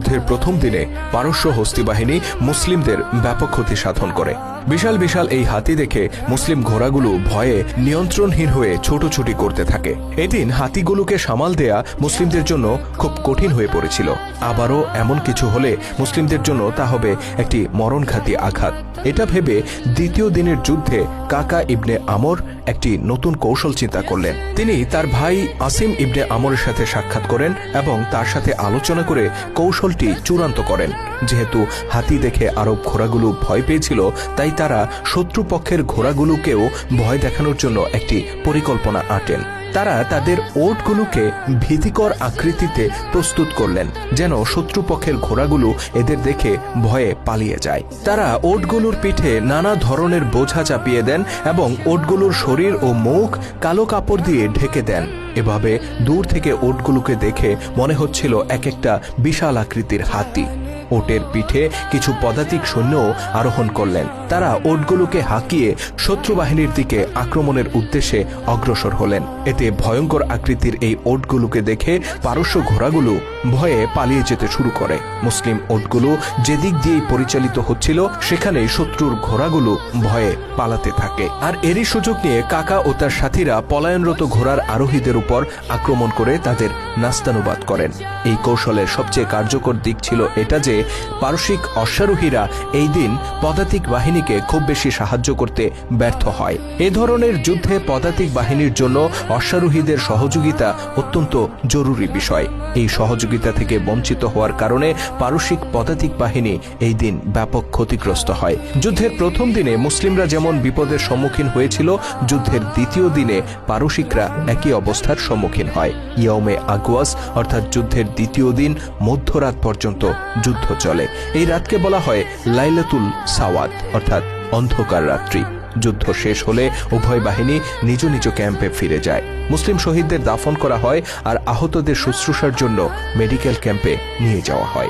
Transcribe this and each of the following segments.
যুদ্ধের প্রথম দিনে পারস্য হস্তি বাহিনী মুসলিমদের ব্যাপক ক্ষতি সাধন করে। বিশাল বিশাল এই হাতি দেখে মুসলিম ঘোড়াগুলো ভয়ে নিয়ন্ত্রণহীন হয়ে ছোটাছুটি করতে থাকে। এদিন হাতিগুলোকে সামাল দেয়া মুসলিমদের জন্য খুব কঠিন হয়ে পড়েছিল। আবারও এমন কিছু হলে মুসলিমদের জন্য তা হবে একটি মরণঘাতী আঘাত। এটা ভেবে দ্বিতীয় দিনের যুদ্ধে কাকা ইবনে আমর একটি নতুন কৌশল চিন্তা করলেন। তিনি তার ভাই আসিম ইবনে আমরের সাথে সাক্ষাৎ করেন এবং তার সাথে আলোচনা করে কৌশলটি চূড়ান্ত করেন। যেহেতু হাতি দেখে আরব ঘোড়াগুলো ভয় পেয়েছিল, তাই তারা শত্রুপক্ষের ঘোড়াগুলোকেও ভয় দেখানোর জন্য একটি পরিকল্পনা আঁটেন। তারা তাদের ওটগুলোকে ভীতিকর আকৃতিতে প্রস্তুত করলেন, যেন শত্রুপক্ষের ঘোড়াগুলো এদের দেখে ভয়ে পালিয়ে যায়। তারা ওটগুলোর পিঠে নানা ধরনের বোঝা চাপিয়ে দেন এবং ওটগুলোর শরীর ও মুখ কালো কাপড় দিয়ে ঢেকে দেন। এভাবে দূর থেকে ওটগুলোকে দেখে মনে হচ্ছিল এক একটা বিশাল আকৃতির হাতি। ওটের পিঠে কিছু পদাতিক সৈন্য আরোহণ করলেন। তারা ওটগুলোকে হাঁকিয়ে শত্রু বাহিনীর দিকে আক্রমণের উদ্দেশ্যে অগ্রসর হলেন। এতে ভয়ঙ্কর আকৃতির এই ওটগুলোকে দেখে পারস্য ঘোড়াগুলো ভয়ে পালিয়ে যেতে শুরু করে। মুসলিম ওটগুলো যেদিক দিয়েই পরিচালিত হচ্ছিল সেখানে শত্রুর ঘোড়াগুলো ভয়ে পালাতে থাকে। আর এরই সুযোগ নিয়ে কাকা ও তার সাথীরা পলায়নরত ঘোড়ার আরোহীদের উপর আক্রমণ করে তাদের নাস্তানুবাদ করেন। এই কৌশলের সবচেয়ে কার্যকর দিক ছিল এটা যে পারসিক অশ্বারোহীরা এই দিন পদাতিক বাহিনীকে খুব বেশি সাহায্য করতে ব্যর্থ হয়। এ ধরনের যুদ্ধে পদাতিক বাহিনীর জন্য অশ্বারোহীদের সহযোগিতা অত্যন্ত জরুরি বিষয়। এই সহযোগিতা থেকে বঞ্চিত হওয়ার কারণে পারসিক পদাতিক বাহিনী এই দিন ব্যাপক ক্ষতিগ্রস্ত হয়। যুদ্ধের প্রথম দিনে মুসলিমরা যেমন বিপদের সম্মুখীন হয়েছিল, যুদ্ধের দ্বিতীয় দিনে পারসিকরা একই অবস্থার সম্মুখীন হয়। ইয়মে আগুয়াস, অর্থাৎ যুদ্ধের দ্বিতীয় দিন মধ্যরাত পর্যন্ত যুদ্ধ চলে। এই রাতকে বলা হয় লাইলাতুল সাওয়াত, অর্থাৎ অন্ধকার রাত্রি। যুদ্ধ শেষ হলে উভয় বাহিনী নিজ নিজ ক্যাম্পে ফিরে যায়। মুসলিম শহীদদের দাফন করা হয় আর আহতদের শুশ্রূষার জন্য মেডিকেল ক্যাম্পে নিয়ে যাওয়া হয়।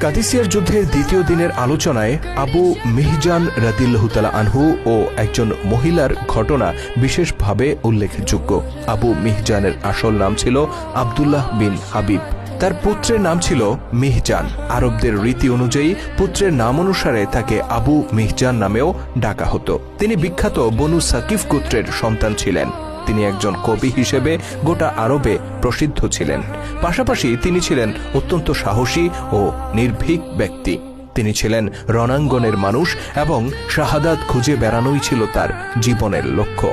কাদিসিয়ার যুদ্ধের দ্বিতীয় দিনের আলোচনায় আবু মিহজান রাদিল্লাহতালা আনহু ও একজন মহিলার ঘটনা বিশেষভাবে উল্লেখযোগ্য। আবু মিহজানের আসল নাম ছিল আবদুল্লাহ বিন হাবিব। তার পুত্রের নাম ছিল মিহজান। আরবদের রীতি অনুযায়ী পুত্রের নাম অনুসারে তাকে আবু মিহজান নামেও ডাকা হতো। তিনি বিখ্যাত বনু সাকিফ গোত্রের সন্তান ছিলেন। তিনি একজন কবি হিসেবে গোটা আরবে প্রসিদ্ধ ছিলেন। পাশাপাশি তিনি ছিলেন অত্যন্ত সাহসী ও নির্ভীক ব্যক্তি। তিনি ছিলেন রণাঙ্গনের মানুষ এবং শাহাদাত খুঁজে বেড়ানোই ছিল তার জীবনের লক্ষ্য।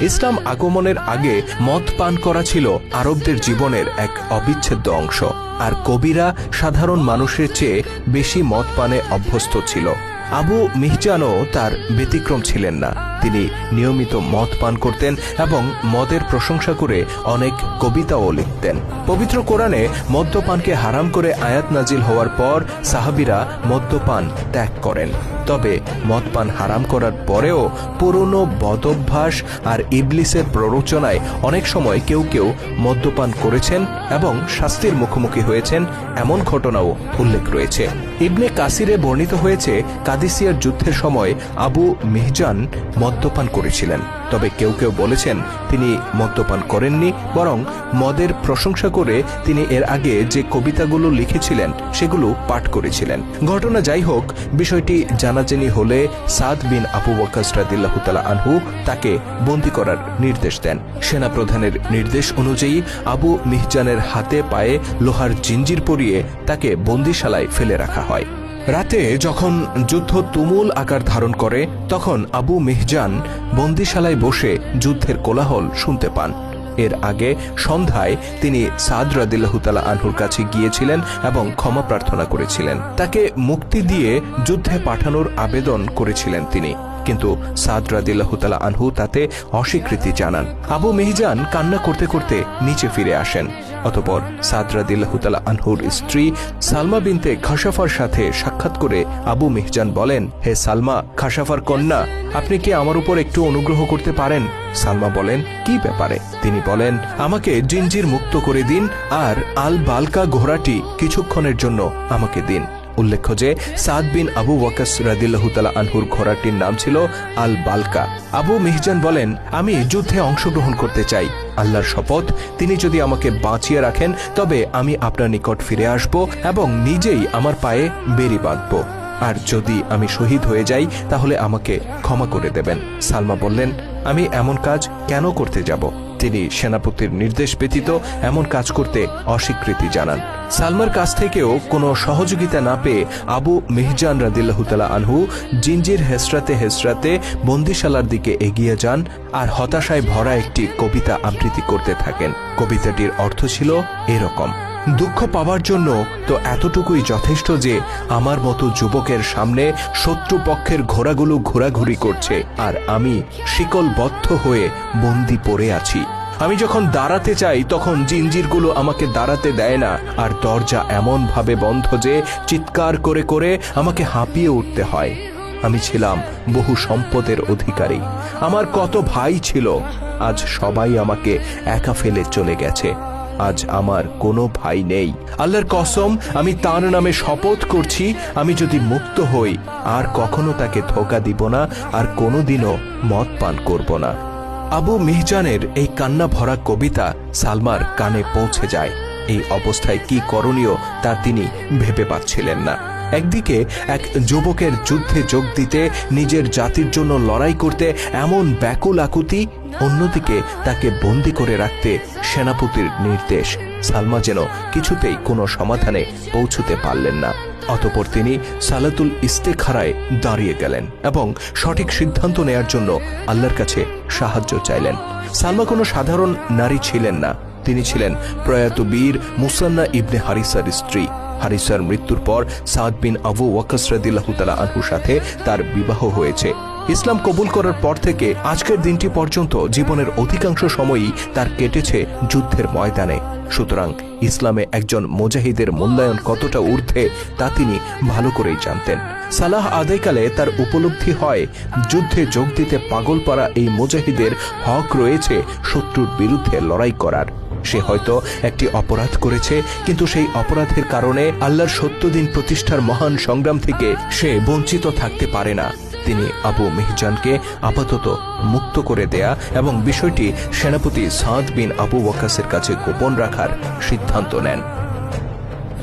ইসলাম আগমনের আগে মদ পান করা ছিল আরবদের জীবনের এক অবিচ্ছেদ্য অংশ। আর কবিরা সাধারণ মানুষের চেয়ে বেশি মদ পানে অভ্যস্ত ছিল। আবু মিহজানও তার ব্যতিক্রম ছিলেন না। তিনি নিয়মিত মদ পান করতেন এবং মদের প্রশংসা করে অনেক কবিতাও লিখতেন। পবিত্র কোরআনে মদ্যপানকে হারাম করে আয়াত নাজিল হওয়ার পর সাহাবিরা মদ্যপান ত্যাগ করেন। তবে মদপান হারাম করার পরেও পুরনো বদভ্যাস আর ইবলিসের প্ররোচনায় অনেক সময় কেউ কেউ মদ্যপান করেছেন এবং শাস্তির মুখোমুখি হয়েছেন এমন ঘটনাও উল্লেখ রয়েছে। ইবনে কাসিরে বর্ণিত হয়েছে কাদিসিয়ার যুদ্ধের সময় আবু মেহজান মদ্যপান করেছিলেন। তবে কেউ কেউ বলেছেন তিনি মদ্যপান করেননি, বরং মদের প্রশংসা করে তিনি এর আগে যে কবিতাগুলো লিখেছিলেন সেগুলো পাঠ করেছিলেন। ঘটনা যাই হোক, বিষয়টি জানাজানি হলে সাদ বিন আবু বকাস রাদিল্লাহ তালা আনহু তাকে বন্দি করার নির্দেশ দেন। সেনাপ্রধানের নির্দেশ অনুযায়ী আবু মিহজানের হাতে পায়ে লোহার জিঞ্জির পরিয়ে তাকে বন্দিশালায় ফেলে রাখা হয়। রাতে যখন যুদ্ধ তুমুল আকার ধারণ করে, তখন আবু মেহজান বন্দিশালায় বসে যুদ্ধের কোলাহল শুনতে পান। এর আগে সন্ধ্যায় তিনি সাদ রাদিল্লাহতালা আনহুর কাছে গিয়েছিলেন এবং ক্ষমা প্রার্থনা করেছিলেন। তাকে মুক্তি দিয়ে যুদ্ধে পাঠানোর আবেদন করেছিলেন তিনি। কিন্তু সাদ রাদিল্লাহতালা আনহু তাতে অস্বীকৃতি জানান। আবু মেহজান কান্না করতে করতে নিচে ফিরে আসেন। অতপর সাদরাদিল্লাহতালা আনহুর স্ত্রী সালমা বিনতে খাসাফার সাথে সাক্ষাৎ করে আবু মিহজান বলেন, হে সালমা খাসাফার কন্যা, আপনি কি আমার উপর একটু অনুগ্রহ করতে পারেন? সালমা বলেন, কি ব্যাপারে? তিনি বলেন, আমাকে জিঞ্জির মুক্ত করে দিন আর আল বালকা ঘোড়াটি কিছুক্ষণের জন্য আমাকে দিন। উল্লেখ্য যে সাদ বিন আবু ওয়াকাস রাদিল্লাহু তালা আনহুর ঘোড়াটির নাম ছিল আল বালকা আবু মিহজান বলেন, আমি যুদ্ধে অংশগ্রহণ করতে চাই। আল্লাহর শপথ, তিনি যদি আমাকে বাঁচিয়ে রাখেন, তবে আমি আপনার নিকট ফিরে আসব এবং নিজেই আমার পায়ে বেরি বাঁধব। আর যদি আমি শহীদ হয়ে যাই, তাহলে আমাকে ক্ষমা করে দেবেন। সালমা বললেন, আমি এমন কাজ কেন করতে যাব? তিনি সেনাপতির নির্দেশ ব্যতীত এমন কাজ করতে অস্বীকৃতি জানান। সালমার কাছ থেকেও কোনো সহযোগিতা না পেয়ে আবু মেহজান রাদিল্লাহতালা আনহু জিঞ্জির হেসরাতে হেসরাতে বন্দিশালার দিকে এগিয়ে যান আর হতাশায় ভরা একটি কবিতা আবৃত্তি করতে থাকেন। কবিতাটির অর্থ ছিল এরকম। দুঃখ পাওয়ার জন্য তো এতটুকুই যথেষ্ট যে আমার মতো যুবকের সামনে শত্রুপক্ষের ঘোড়াগুলো ঘোরাঘুরি করছে। আর আমি শিকলবদ্ধ হয়ে বন্দি পড়ে আছি। আমি যখন দাঁড়াতে চাই, তখন জিঞ্জিরগুলো আমাকে দাঁড়াতে দেয় না। আর দরজা এমন ভাবে বন্ধ যে চিৎকার করে করে আমাকে হাঁপিয়ে উঠতে হয়। আমি ছিলাম বহু সম্পদের অধিকারী। আমার কত ভাই ছিল, আজ সবাই আমাকে একা ফেলে চলে গেছে। আজ আমার কোনো ভাই নেই। আল্লাহর কসম, আমি তার নামে শপথ করছি, আমি যদি মুক্ত হই, আর কখনো তাকে ধোকা দিব না, আর কোনোদিনও মদ পান করব না। আবু মিহজানের এই কান্না ভরা কবিতা সালমার কানে পৌঁছে যায়। এই অবস্থায় কি করণীয় তা তিনি ভেবে পাচ্ছিলেন না। একদিকে এক যুবকের যুদ্ধে যোগ দিতে, নিজের জাতির জন্য লড়াই করতে এমন ব্যাকুল আকুতি, অন্যদিকে তাকে বন্দি করে রাখতে সেনাপতির নির্দেশ। সালমা যেন কিছুতেই কোনো সমাধানে পৌঁছতে পারলেন না। অতপর তিনি সালাতুল ইস্তেখারায় দাঁড়িয়ে গেলেন এবং সঠিক সিদ্ধান্ত নেয়ার জন্য আল্লাহর কাছে সাহায্য চাইলেন। সালমা কোনো সাধারণ নারী ছিলেন না। তিনি ছিলেন প্রয়াত বীর মুসান্না ইবনে হারিসার স্ত্রী। হারিসার মৃত্যুর পর সাদ বিন আবু ওয়াকাস রাদিল্লাহু তাআলা আনহুর সাথে তার বিবাহ হয়েছে। ইসলাম কবুল করার পর থেকে আজকের দিনটি পর্যন্ত জীবনের অধিকাংশ সময়ই তার কেটেছে যুদ্ধের ময়দানে। সুতরাং ইসলামে একজন মুজাহিদের মূল্যায়ন কতটা ঊর্ধ্বে তা তিনি ভালো করেই জানতেন। সালাহ আদায়কালে তার উপলব্ধি হয়, যুদ্ধে যোগ দিতে পাগল পাড়া এই মুজাহিদের হক রয়েছে শত্রুর বিরুদ্ধে লড়াই করার। সে হয়তো একটি অপরাধ করেছে, কিন্তু সেই অপরাধের কারণে আল্লাহর সত্য দিন প্রতিষ্ঠার মহান সংগ্রাম থেকে সে বঞ্চিত থাকতে পারে না। তিনি আবু মেহজানকে আপাতত মুক্ত করে দেয়া এবং বিষয়টি সেনাপতি সাদ বিন আবু ওয়াকাসের কাছে গোপন রাখার সিদ্ধান্ত নেন।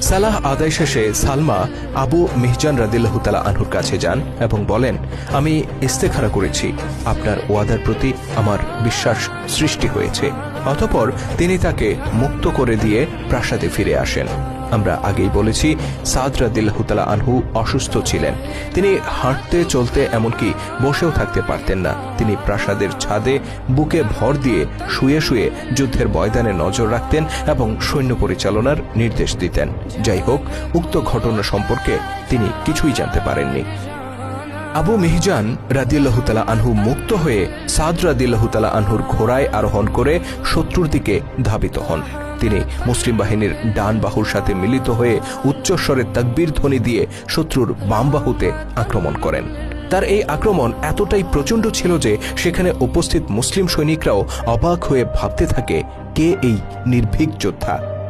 সালাহ আদায় শেষে সালমা আবু মিহজান রাদিল্লাহ তালা আনহুর কাছে যান এবং বলেন, আমি ইস্তেখারা করেছি। আপনার ওয়াদার প্রতি আমার বিশ্বাস সৃষ্টি হয়েছে। অতপর তিনি তাকে মুক্ত করে দিয়ে প্রাসাদে ফিরে আসেন। আমরা আগেই বলেছি, সাদ রাদিল্লাহ তালা আনহু অসুস্থ ছিলেন। তিনি হাঁটতে চলতে এমনকি বসেও থাকতে পারতেন না। তিনি প্রাসাদের ছাদে বুকে ভর দিয়ে শুয়ে শুয়ে যুদ্ধের ময়দানে নজর রাখতেন এবং সৈন্য পরিচালনার নির্দেশ দিতেন। যাই হোক, উক্ত ঘটনা সম্পর্কে তিনি কিছুই জানতে পারেননি। আবু মিহজান রাদিয়াল্লাহতালা আনহু মুক্ত হয়ে সাদ রাদিয়াল্লাহতালা আনহুর ঘোড়ায় আরোহণ করে শত্রুর দিকে ধাবিত হন। তিনি মুসলিম বাহিনীর ডান বাহুর সাথে মিলিত হয়ে উচ্চস্বরে তাকবীর ধ্বনি দিয়ে শত্রুর বাম বাহুতে আক্রমণ করেন। তার এই আক্রমণ এতটাই প্রচণ্ড ছিল যে সেখানে উপস্থিত মুসলিম সৈনিকরাও অবাক হয়ে ভাবতে থাকে, কে এই নির্ভীক যোদ্ধা?